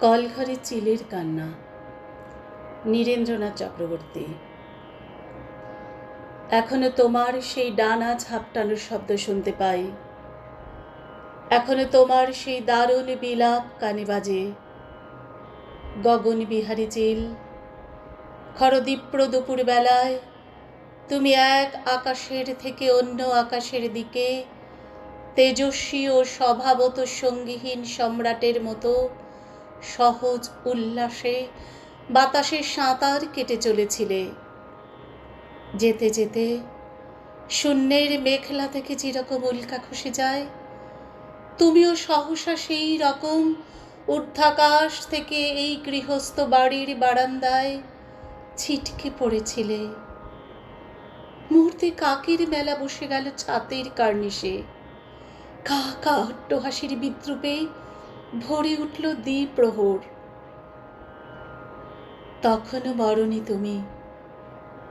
কলঘরে চিলের কান্না। নীরেন্দ্রনাথ চক্রবর্তী, এখনও তোমার সেই ডানা ঝাপটানোর শব্দ শুনতে পাই। এখনও তোমার সেই দারুণ বিলাপ কানে বাজে। গগন বিহারী চিল, খরদীপ্র দুপুর বেলায় তুমি এক আকাশের থেকে অন্য আকাশের দিকে তেজস্বী ও স্বভাবত সঙ্গীহীন সম্রাটের মতো সহজ উল্লাসে বাতাসে সাঁতার কেটে চলেছিলে। যেতে যেতে শূন্যের মেঘলা থেকে যেরকম উল্কা খসে যায়, তুমিও সহসা সেই রকম ঊর্ধ্বাকাশ থেকে এই গৃহস্থ বাড়ির বারান্দায় ছিটকে পড়েছিলে। মুহূর্তে কাকের মেলা বসে গেল ছাতের কার্নিশে। কা কা অট্টহাসির বিদ্রুপে ভরে উঠল দ্বিপ্রহর। তখনও মরণি তুমি।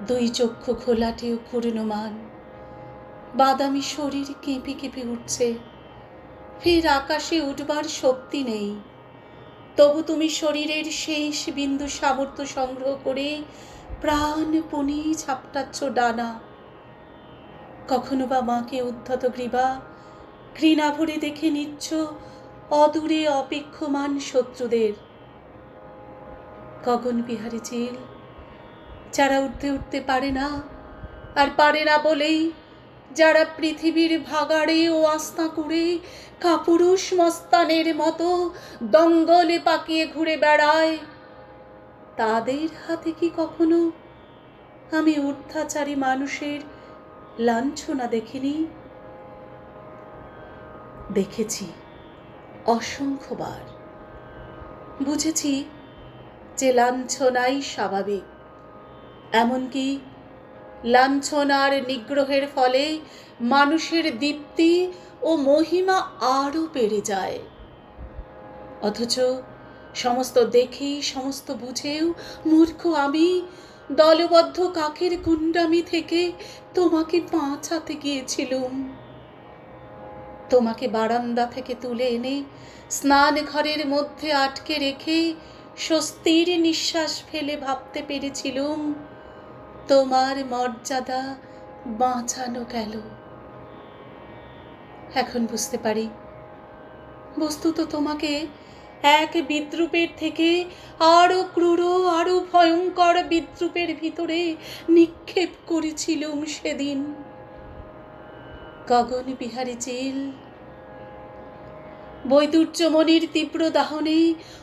দুই চক্ষু খোলাটে ও ক্ষুণ্ণমান বাদামি শরীর কেঁপে কেঁপে উঠছে। ফের আকাশে উঠবার শক্তি নেই। তবু তুমি শরীরের শেষ বিন্দু সামর্থ্য সংগ্রহ করে প্রাণপণি ঝাপটাচ্ছ ডানা। কখনো বা মাকে উদ্ধত গ্রীবা ঘৃণা ভরে দেখে নিচ্ছ অদূরে অপেক্ষমান শত্রুদের। গগন বিহারী চিল যারা উঠতে উঠতে পারে না, আর পারে না বলেই যারা পৃথিবীর ভাগাড়ে ও আস্থা করে কাপুরুষ মস্তানের মতো দঙ্গলে পাকিয়ে ঘুরে বেড়ায়, তাদের হাতে কি কখনো আমি ঊর্ধ্বাচারী মানুষের লাঞ্ছনা দেখিনি? দেখেছি। অসংখ্যবার। বুঝেছি, যে লাঞ্ছনাই স্বাভাবিক। এমনকি লাঞ্ছনার নিগ্রহের ফলে মানুষের দীপ্তি ও মহিমা আরও বেড়ে যায়। অথচ সমস্ত দেখেই সমস্ত বুঝেও মূর্খ আমি দলবদ্ধ কাকের গুন্ডামি থেকে তোমাকে বাঁচাতে গিয়েছিলুম। তোমাকে বারান্দা থেকে তুলে এনে স্নান ঘরের মধ্যে আটকে রেখে স্বস্তির নিঃশ্বাস ফেলে ভাবতে পেরেছিলুম, তোমার মর্যাদা বাঁচানো গেল। এখন বুঝতে পারি। বস্তুত তোমাকে এক বিদ্রুপের থেকে আরও ক্রূর, আরও ভয়ঙ্কর বিদ্রুপের ভিতরে নিক্ষেপ করেছিলুম সেদিন। গগন বিহারী চিল বৈদুর্যমণির তীব্র দাহনে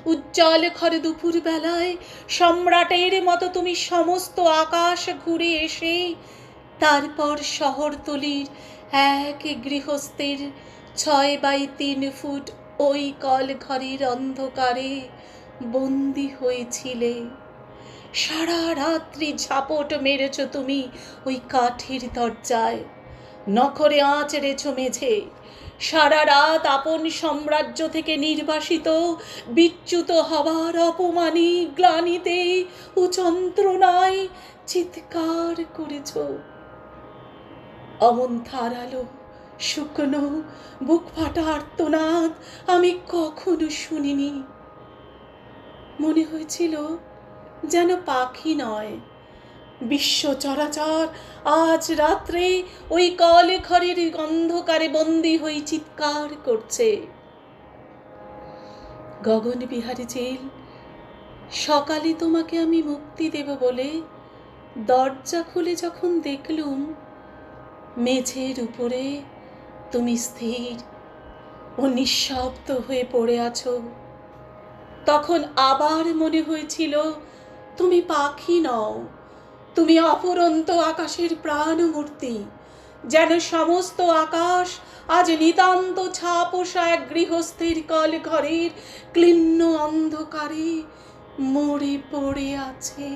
উজ্জ্বল ঘরে দুপুর বেলায় সম্রাটের মতো তুমি সমস্ত আকাশ ঘুরে এসে তারপর শহরতলির এক গৃহস্থের ছয় বাই তিন ফুট ওই কল ঘরের অন্ধকারে বন্দি হয়েছিলে। সারা রাত্রি ঝাপট মেরেছ তুমি ওই কাঠের দরজায়। নখরে আঁচড়েছ মেঝে। সারা রাত আপন সাম্রাজ্য থেকে নির্বাসিত, বিচ্যুত হবার অপমানী গ্লানিতে ও যন্ত্রণায় চিৎকার করেছ। অমন ধারালো, শুকনো, বুক ফাটা আর্তনাদ আমি কখনো শুনিনি। মনে হয়েছিল যেন পাখি নয় বিশ্ব চরাচর। আজ রাত্রে ওই কলে ঘরের অন্ধকারে বন্দি হয়ে চিৎকার করছে। গগন বিহারী চিল সকালে তোমাকে আমি মুক্তি দেব বলে দরজা খুলে যখন দেখলুম, মেঝের উপরে তুমি স্থির ও নিঃশব্দ হয়ে পড়ে আছো। তখন আবার মনে হয়েছিল, তুমি পাখি নও। তুমি অপরন্ত আকাশের প্রাণমূর্তি, যেন সমস্ত আকাশ আজ নিতান্ত ছাপোষা এক গৃহস্থির কল ঘরের ক্লিন্ন অন্ধকারে মরে পড়ে আছে।